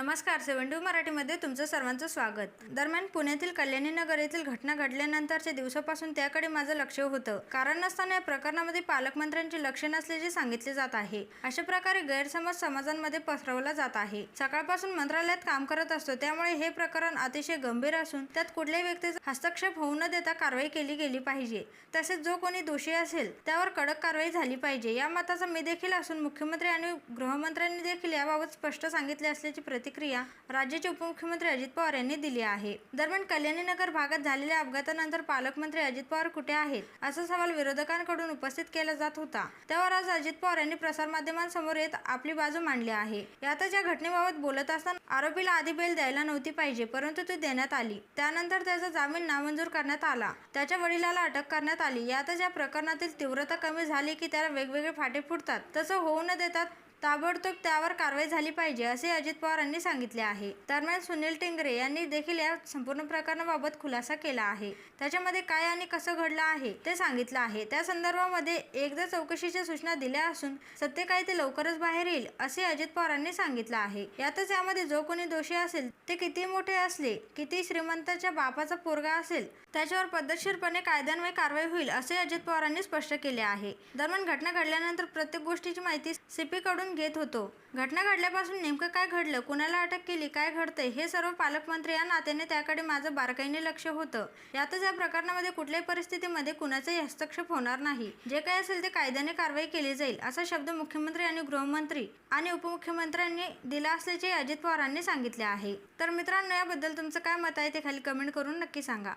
नमस्कार सेवन टू मराठीमध्ये तुमचं सर्वांचं स्वागत. दरम्यान पुण्यातील कल्याणी नगर येथील घटना घडल्यानंतरच्या दिवसापासून त्याकडे माझं लक्ष होतं. कारण नसताना या प्रकरणामध्ये पालकमंत्र्यांचे लक्ष नसल्याचे सांगितले जात आहे. अशा प्रकारे गैरसमज समाजांमध्ये पसरवला जात आहे. सकाळपासून मंत्रालयात काम करत असतो त्यामुळे हे प्रकरण अतिशय गंभीर असून त्यात कुठल्याही व्यक्तीचा हस्तक्षेप होऊ न देता कारवाई केली गेली पाहिजे. तसेच जो कोणी दोषी असेल त्यावर कडक कारवाई झाली पाहिजे. या मताचा मी देखील असून मुख्यमंत्री आणि गृहमंत्र्यांनी देखील याबाबत स्पष्ट सांगितले असल्याची प्रति प्रतिक्रिया राज्याचे उपमुख्यमंत्री अजित पवार यांनी दिली आहे. दरम्यान कल्याणीनगर भागात झालेल्या अपघातानंतर पालकमंत्री अजित पवार कुठे आहेत असा सवाल विरोधकांकडून उपस्थित केला जात होता. त्यावर आज अजित पवार यांनी प्रसारमाध्यमांसमोर येत आपली बाजू मांडली आहे. यातच या घटनेबाबत बोलत असताना आरोपीला आधी बेल द्यायला नव्हती पाहिजे परंतु ती देण्यात आली. त्यानंतर त्याचा जामीन नामंजूर करण्यात आला. त्याच्या वडिलाला अटक करण्यात आली. यातच या प्रकरणातील तीव्रता कमी झाली की त्याला वेगवेगळे फाटे फुटतात. तसं होऊ न देतात ताबडतोब त्यावर कारवाई झाली पाहिजे असे अजित पवारांनी सांगितले आहे. दरम्यान सुनील टिंगरे यांनी देखील या संपूर्ण प्रकरणाबाबत खुलासा केला आहे. त्याच्यामध्ये काय आणि कसं घडलं आहे ते सांगितलं आहे. त्या संदर्भामध्ये एकदा चौकशीच्या सूचना दिल्या असून सत्य काय ते लवकरच बाहेर येईल असे अजित पवारांनी सांगितलं आहे. यातच यामध्ये जो कोणी दोषी असेल ते किती मोठे असले किती श्रीमंताच्या बापाचा पोरगा असेल त्याच्यावर पद्धतशीरपणे कायद्यान्वये कारवाई होईल असे अजित पवारांनी स्पष्ट केले आहे. दरम्यान घटना घडल्यानंतर प्रत्येक गोष्टीची माहिती सीपीकडून जाणून घेत होतो. घटना घडल्यापासून नेमकं काय घडलं कुणाला अटक केली काय घडतंय हे सर्व पालकमंत्री या नात्याने त्याकडे माझं बारकाईने लक्ष होतं. यातच या प्रकरणामध्ये कुठल्याही परिस्थितीमध्ये कुणाचाही हस्तक्षेप होणार नाही. जे काही असेल ते कायद्याने कारवाई केली जाईल असा शब्द मुख्यमंत्री आणि गृहमंत्री आणि उपमुख्यमंत्र्यांनी दिला असल्याचे अजित पवारांनी सांगितले आहे. तर मित्रांनो याबद्दल तुमचं काय मत आहे ते खाली कमेंट करून नक्की सांगा.